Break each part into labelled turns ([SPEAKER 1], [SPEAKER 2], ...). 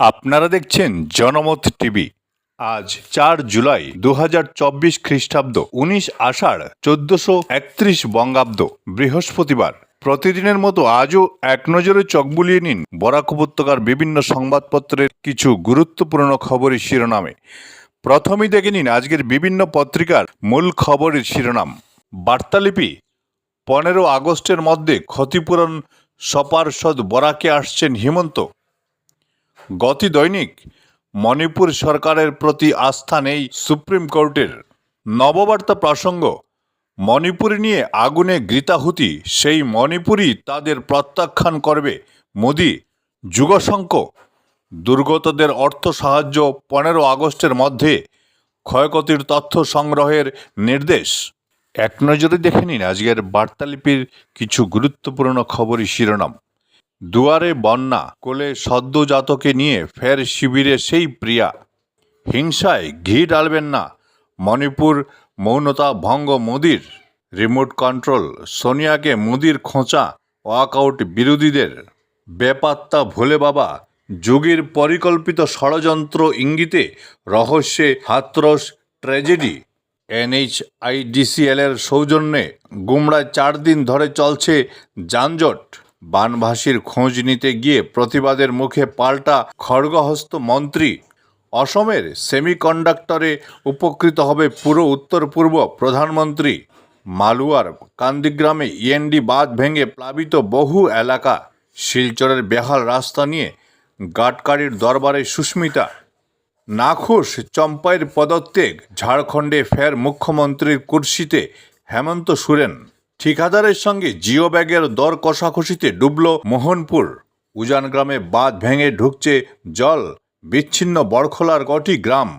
[SPEAKER 1] আপনারা দেখছেন জনমত টিভি। আজ চার জুলাই দু খ্রিস্টাব্দ, উনিশ আষাঢ়, চোদ্দশো একত্রিশ বঙ্গাব্দ, বৃহস্পতিবার। প্রতিদিনের মতো আজও এক নজরে চোখ বুলিয়ে নিন বরাক উপত্যকার বিভিন্ন সংবাদপত্রের কিছু গুরুত্বপূর্ণ খবরের শিরোনামে। প্রথমেই দেখে নিন আজকের বিভিন্ন পত্রিকার মূল খবরের শিরোনাম। বার্তালিপি, পনেরো আগস্টের মধ্যে ক্ষতিপূরণ সপার্ষদ বরাকে আসছেন হিমন্ত। গতি দৈনিক। মণিপুর সরকারের প্রতি আস্থা নেই সুপ্রিম কোর্টের। নববার্তা প্রসঙ্গ, মণিপুর নিয়ে আগুনে গৃতাহুতি, সেই মণিপুরই তাদের প্রত্যাখ্যান করবে। মোদি, যুগশঙ্ক, দুর্গতদের অর্থ সাহায্য পনেরো আগস্টের মধ্যে ক্ষয়ক্ষতির তথ্য সংগ্রহের নির্দেশ। এক নজরে দেখে নিন আজকের বার্তালিপির কিছু গুরুত্বপূর্ণ খবরই শিরোনাম। দুয়ারে বন্যা, কোলে সদ্যজাতকে নিয়ে ফের শিবিরে সেই প্রিয়া। হিংসায় ঘি ডালবেন না, মণিপুর মৌনতা ভঙ্গ মোদির। রিমোট কন্ট্রোল, সোনিয়াকে মোদির খোঁচা, ওয়াকআউট বিরোধীদের। বেপাত্তা ভোলে বাবা, যোগীর পরিকল্পিত ষড়যন্ত্র ইঙ্গিতে রহস্যে হাতরস ট্র্যাজেডি। এনএইচআইডিসিএল এর সৌজন্যে গুমড়ায় চার দিন ধরে চলছে যানজট। বানভাসীর খোঁজ নিতে গিয়ে প্রতিবাদের মুখে পাল্টা খড়গহস্ত মন্ত্রী। অসমের সেমিকন্ডাক্টরে উপকৃত হবে পুরো উত্তর পূর্ব প্রধানমন্ত্রী। মালুয়ার কান্দিগ্রামে ইএনডি বাঁধ ভেঙে প্লাবিত বহু এলাকা। শিলচরের বেহাল রাস্তা নিয়ে গাটকারির দরবারে সুস্মিতা। নাখুশ চম্পাইয়ের পদত্যাগ, ঝাড়খণ্ডে ফের মুখ্যমন্ত্রীর কুর্সিতে হেমন্ত সোরেন। ঠিকাদারের সঙ্গে জিও ব্যাগের দর কষাকষিতে ডুবল মোহনপুর। উজান গ্রামে বাঁধ ভেঙে ঢুকছে জল। বিচ্ছিন্ন বড়খোলার কটি গ্রাম।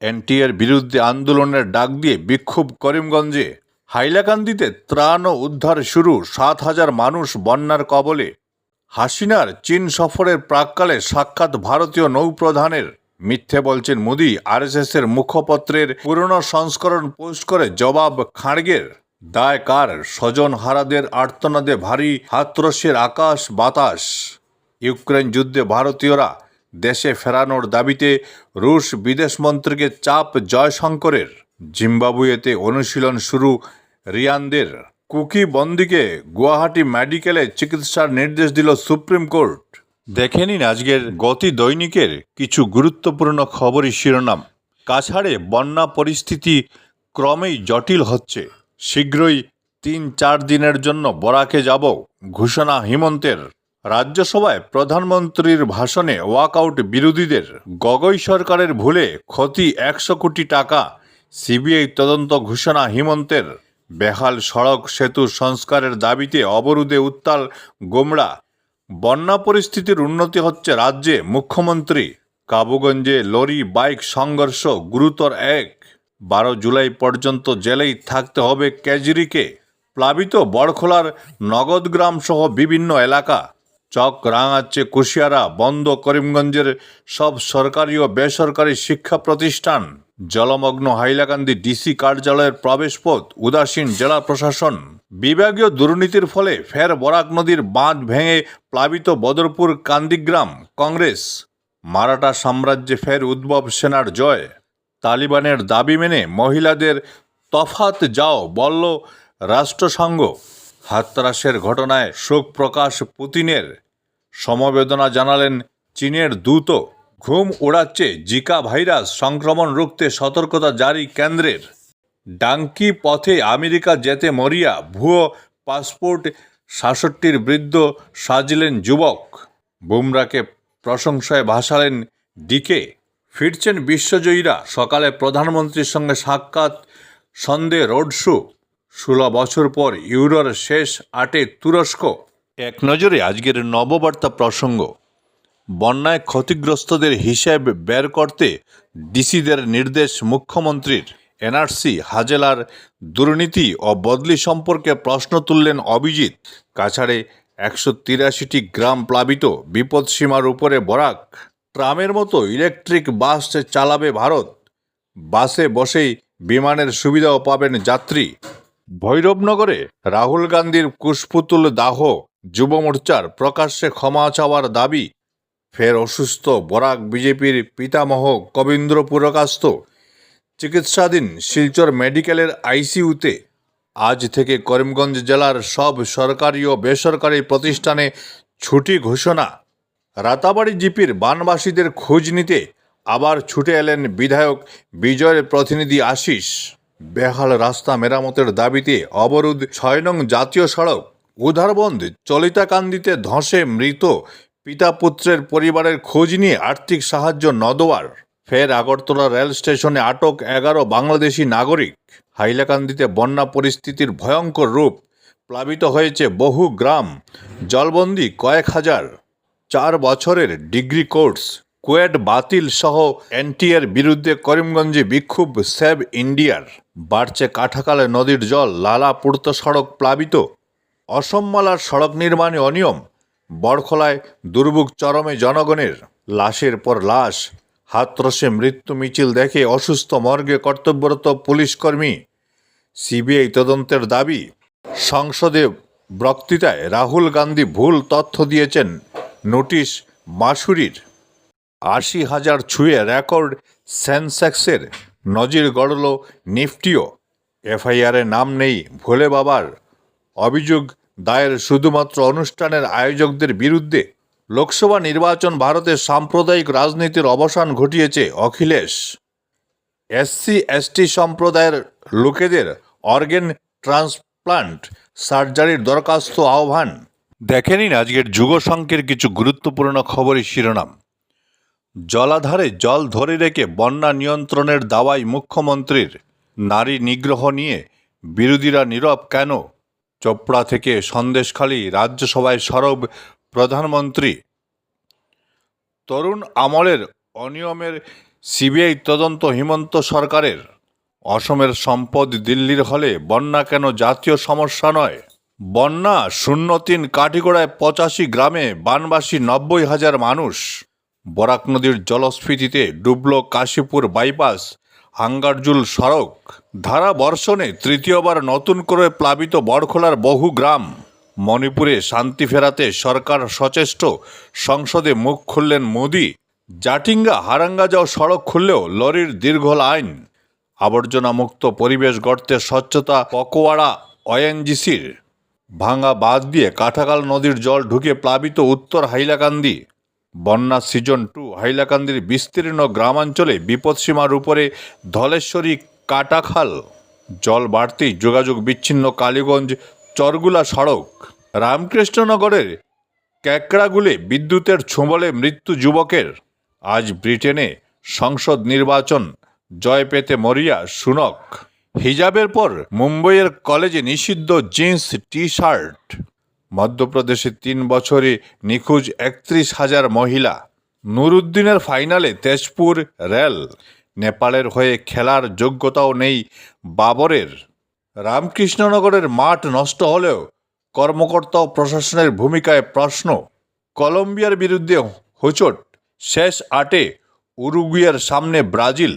[SPEAKER 1] এনটিএর বিরুদ্ধে আন্দোলনের ডাক দিয়ে বিক্ষোভ করিমগঞ্জে। হাইলাকান্দিতে ত্রাণ ও উদ্ধার শুরু, সাত হাজার মানুষ বন্যার কবলে। হাসিনার চীন সফরের প্রাককালে সাক্ষাৎ ভারতীয় নৌপ্রধানের। মিথ্যে বলছেন মোদি আরএসএস এর মুখপত্রের পুরনো সংস্করণ পোস্ট করে জবাব খাড়গের। দায় কার স্বজন হারাদের আর্তনাদে ভারী হাতরসের আকাশ বাতাস। ইউক্রেন যুদ্ধে ভারতীয়রা দেশে ফেরানোর দাবিতে রুশ বিদেশমন্ত্রীকে চাপ জয়শঙ্করের। জিম্বাবুয়েতে অনুশীলন শুরু রিয়ানদের। কুকি বন্দিকে গুয়াহাটি মেডিকেলে চিকিৎসার নির্দেশ দিল সুপ্রিম কোর্ট। দেখে নিন আজকের গতি দৈনিকের কিছু গুরুত্বপূর্ণ খবরই শিরোনাম। কাছাড়ে বন্যা পরিস্থিতি ক্রমেই জটিল হচ্ছে। শীঘ্রই তিন চার দিনের জন্য বরাকে যাব, ঘোষণা হিমন্তের। রাজ্যসভায় প্রধানমন্ত্রীর ভাষণে ওয়াকআউট বিরোধীদের, গগৈ সরকারের ভুলে ক্ষতি একশো কোটি টাকা, সিবিআই তদন্ত ঘোষণা হিমন্তের। বেহাল সড়ক সেতু সংস্কারের দাবিতে অবরোধে উত্তাল গোমড়া। বন্যা পরিস্থিতির উন্নতি হচ্ছে রাজ্যে মুখ্যমন্ত্রী। কাবুগঞ্জে লরি, বাইক সংঘর্ষ গুরুতর এক। বারো জুলাই পর্যন্ত জেলেই থাকতে হবে কেজরিকে। প্লাবিত বড়খোলার নগদগ্রাম সহ বিভিন্ন এলাকা। চক, রাঙাচ্ছে, কুশিয়ারা, বন্ধ করিমগঞ্জের সব সরকারি ও বেসরকারি শিক্ষা প্রতিষ্ঠান। জলমগ্ন হাইলাকান্দি ডিসি কার্যালয়ের প্রবেশপথ উদাসীন জেলা প্রশাসন। বিভাগীয় দুর্নীতির ফলে ফের বরাক নদীর বাঁধ ভেঙে প্লাবিত বদরপুর কান্দিগ্রাম কংগ্রেস। মারাঠা সাম্রাজ্যে ফের উদ্ভব সেনার জয়। তালিবানের দাবি মেনে মহিলাদের তফাত যাও বলল রাষ্ট্রসংঘ। হাতরাসের ঘটনায় শোক প্রকাশ পুতিনের। সমবেদনা জানালেন চীনের দূত। ঘুম ওড়াচ্ছে জিকা ভাইরাস সংক্রমণ রুখতে সতর্কতা জারি কেন্দ্রের। ডাঙ্কি পথে আমেরিকা যেতে মরিয়া ভুয়ো পাসপোর্ট সাতষট্টির বৃদ্ধ সাজলেন যুবক। বুমরাকে প্রশংসায় ভাসালেন ডিকে। ফিরছেন বিশ্বজয়ীরা। সকালে প্রধানমন্ত্রীর সঙ্গে সাক্ষাৎ সন্ধে রোড শো। ষোলো বছর পর ইউরোর শেষ আটে তুরস্ক। এক নজরে আজকের নববার্তা প্রসঙ্গ। বন্যায় ক্ষতিগ্রস্তদের হিসেব বের করতে ডিসিদের নির্দেশ মুখ্যমন্ত্রীর। এনআরসি, হাজেলার দুর্নীতি ও বদলি সম্পর্কে প্রশ্ন তুললেন অভিজিৎ। কাছাড়ে একশো তিরাশিটি গ্রাম প্লাবিত বিপদসীমার উপরে বরাক। ট্রামের মতো ইলেকট্রিক বাস চালাবে ভারত। বাসে বসেই বিমানের সুবিধাও পাবেন যাত্রী। ভৈরবনগরে রাহুল গান্ধীর কুশপুতুল দাহ যুব মোর্চার প্রকাশ্যে ক্ষমা চাওয়ার দাবি। ফের অসুস্থ বরাক বিজেপির পিতামহ কবীন্দ্র পুরকাস্ত চিকিৎসাধীন শিলচর মেডিকেলের আইসিইউতে আজ থেকে করিমগঞ্জ জেলার সব সরকারি ও বেসরকারি প্রতিষ্ঠানে ছুটি ঘোষণা। রাতাবাড়ি জিপির বানবাসীদের খোঁজ নিতে আবার ছুটে এলেন বিধায়ক বিজয়ের প্রতিনিধি আশিস। বেহাল রাস্তা মেরামতের দাবিতে অবরোধ, ছয় নং জাতীয় সড়ক, উধারবন্দ, চলিতাকান্দিতে ধসে মৃত পিতা পুত্রের পরিবারের খোঁজ নিয়ে আর্থিক সাহায্য নদোয়ার ফের আগরতলা রেল স্টেশনে আটক এগারো বাংলাদেশি নাগরিক। হাইলাকান্দিতে বন্যা পরিস্থিতির ভয়ঙ্কর রূপ প্লাবিত হয়েছে বহু গ্রাম। জলবন্দি কয়েক হাজার। চার বছরের ডিগ্রি কোর্স কুয়েট বাতিল সহ এনটিএর বিরুদ্ধে করিমগঞ্জে বিক্ষোভ সেভ ইন্ডিয়ার। বাড়ছে কাঠাকালে নদীর জল, লালা পূর্ত সড়ক প্লাবিত। অসমমালার সড়ক নির্মাণে অনিয়ম। বড়খলায় দুর্ভোগ চরমে জনগণের, লাশের পর লাশ। হাতরসে মৃত্যু মিছিল দেখে অসুস্থ মর্গে কর্তব্যরত পুলিশকর্মী সিবিআই তদন্তের দাবি, সংসদে বক্তৃতায় রাহুল গান্ধী ভুল তথ্য দিয়েছেন নোটিশ মাসুরির। আশি হাজার ছুঁয়ে রেকর্ড সেন্সেক্সের নজির গড়ল নিফটিও। এফআইআরে নাম নেই ভোলে বাবার। অভিযোগ দায়ের শুধুমাত্র অনুষ্ঠানের আয়োজকদের বিরুদ্ধে। লোকসভা নির্বাচন ভারতের সাম্প্রদায়িক রাজনীতির অবসান ঘটিয়েছে অখিলেশ। এসসি, এসটি সম্প্রদায়ের লোকেদের অর্গেন ট্রান্সপ্লান্ট সার্জারির দরখাস্ত আহ্বান। দেখে নিন আজকের যুগসংখ্যের কিছু গুরুত্বপূর্ণ খবরের শিরোনাম। জলাধারে জল ধরে রেখে বন্যা নিয়ন্ত্রণের দাওয়াই মুখ্যমন্ত্রীর নারী নিগ্রহ নিয়ে বিরোধীরা নীরব কেন? চোপড়া থেকে সন্দেশখালী রাজ্যসভায় সরব প্রধানমন্ত্রী। তরুণ আমলের অনিয়মের সিবিআই তদন্ত হিমন্ত সরকারের। অসমের সম্পদ দিল্লির হলে বন্যা কেন জাতীয় সমস্যা নয়? বন্যা শূন্য তিন কাঠিগোড়ায় পঁচাশি গ্রামে বানবাসী নব্বই হাজার মানুষ। বরাক নদীর জলস্ফীতিতে ডুবল কাশীপুর বাইপাস হাঙ্গারজুল সড়ক। ধারা বর্ষণে তৃতীয়বার নতুন করে প্লাবিত বড়খোলার বহু গ্রাম। মণিপুরে শান্তি ফেরাতে সরকার সচেষ্ট। সংসদে মুখ খুললেন মোদি। জাটিঙ্গা হারাঙ্গা যাও সড়ক খুললেও লরির দীর্ঘ লাইন। আবর্জনা মুক্ত পরিবেশ গড়তে স্বচ্ছতা পকোয়াড়া ওএনজিসির ভাঙা বাঁধ দিয়ে কাঠাকাল নদীর জল ঢুকে প্লাবিত উত্তর হাইলাকান্দি। বন্যা সিজন টু হাইলাকান্দির বিস্তীর্ণ গ্রামাঞ্চলে বিপদসীমার উপরে ধলেশ্বরী কাটাখাল। জল বাড়তেই যোগাযোগ বিচ্ছিন্ন কালীগঞ্জ চরগুলা সড়ক। রামকৃষ্ণনগরের ক্যাকড়াগুলে বিদ্যুতের ছোঁবলে মৃত্যু যুবকের। আজ ব্রিটেনে সংসদ নির্বাচন। জয় পেতে মরিয়া সুনক। হিজাবের পর মুম্বইয়ের কলেজে নিষিদ্ধ জিন্স টি শার্ট মধ্যপ্রদেশে তিন বছরে নিখোঁজ একত্রিশ হাজার মহিলা। নুরুদ্দিনের ফাইনালে তেজপুর রেল নেপালের হয়ে খেলার যোগ্যতাও নেই বাবরের। রামকৃষ্ণনগরের মাঠ নষ্ট হলেও কর্মকর্তা ও প্রশাসনের ভূমিকায় প্রশ্ন। কলম্বিয়ার বিরুদ্ধে হোঁচট শেষ আটে উরুগুয়ের সামনে ব্রাজিল।